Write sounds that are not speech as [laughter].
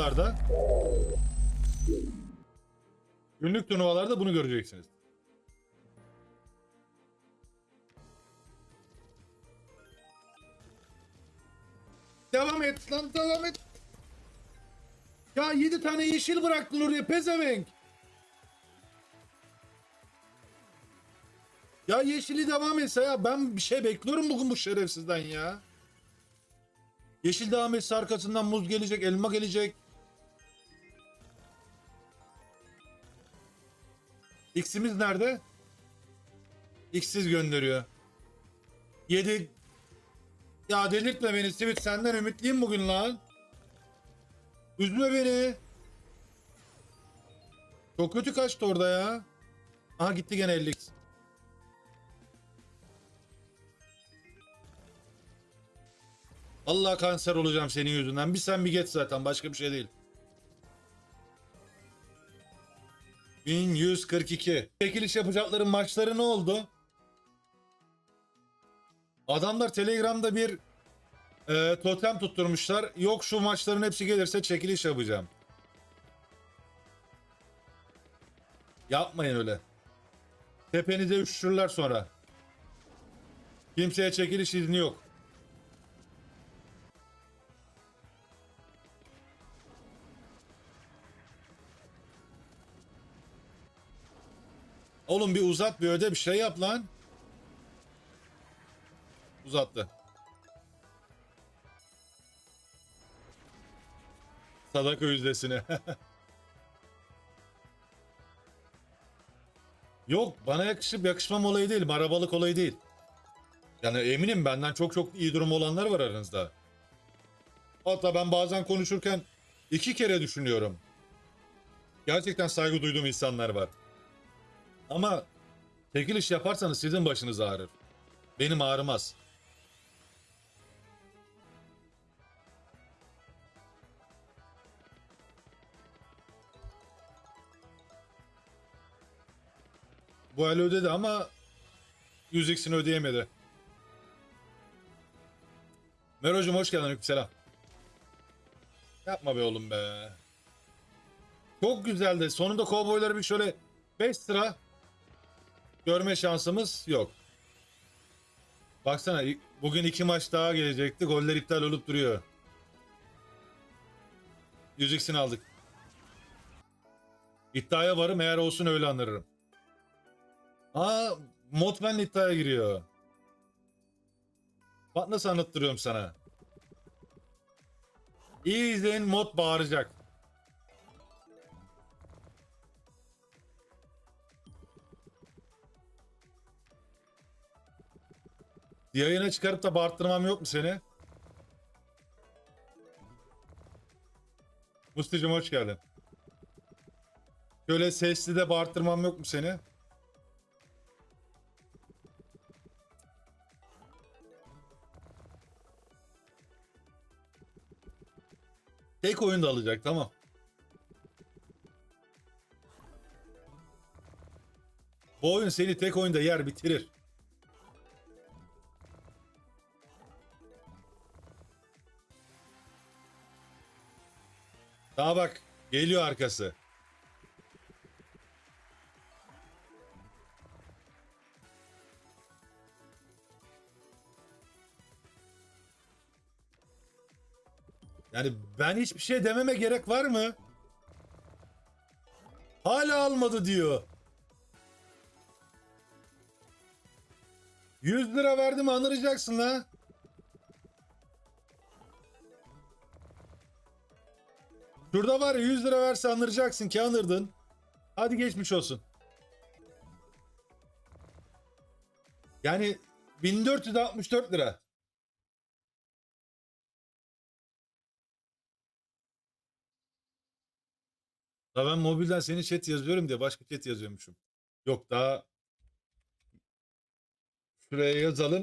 turnuvalarda günlük turnuvalarda bunu göreceksiniz. Devam et lan devam et. Ya 7 tane yeşil bıraktın oraya pezevenk. Ya yeşili devam etse ya ben bir şey bekliyorum bugün bu şerefsizden ya. Yeşil devam etse arkasından muz gelecek, elma gelecek. X'imiz nerede? X'siz gönderiyor. 7 Ya delirtme beni Sivit senden ümitliyim bugün lan. Üzme beni. Çok kötü kaçtı orada ya. Aha gitti gene 50 X. Allah kanser olacağım senin yüzünden. Bir sen bir geç zaten. Başka bir şey değil. 1142. Çekiliş yapacakların maçları ne oldu? Adamlar Telegram'da bir e, totem tutturmuşlar. Yok şu maçların hepsi gelirse çekiliş yapacağım. Yapmayın öyle. Tepenize üşüşürler sonra. Kimseye çekiliş izni yok. Oğlum bir uzat bir öde bir şey yap lan. Uzattı. Sadaka yüzdesine. [laughs] Yok bana yakışıp yakışmam olayı değil. Marabalık olayı değil. Yani eminim benden çok çok iyi durum olanlar var aranızda. Hatta ben bazen konuşurken iki kere düşünüyorum. Gerçekten saygı duyduğum insanlar var. Ama çekiliş yaparsanız sizin başınız ağrır. Benim ağrımaz. Bu el ödedi ama 100x'ini ödeyemedi. Mero'cum hoş geldin. Selam. Yapma be oğlum be. Çok güzeldi. Sonunda kovboyları bir şöyle 5 sıra görme şansımız yok. Baksana bugün iki maç daha gelecekti. Goller iptal olup duruyor. 100x'ini aldık. İddiaya varım eğer olsun öyle anırırım. Aa Motman iddiaya giriyor. Bak nasıl anlattırıyorum sana. İyi izleyin mod bağıracak. Yayına çıkarıp da bağırttırmam yok mu seni? Musti'cim hoş geldin. Şöyle sesli de bağırttırmam yok mu seni? Tek oyun da alacak tamam. Bu oyun seni tek oyunda yer bitirir. Daha bak geliyor arkası. Yani ben hiçbir şey dememe gerek var mı? Hala almadı diyor. 100 lira verdim anıracaksın ha. Şurada var ya 100 lira verse anıracaksın ki anırdın. Hadi geçmiş olsun. Yani 1464 lira. Ya ben mobilden seni chat yazıyorum diye başka chat yazıyormuşum. Yok daha şuraya yazalım.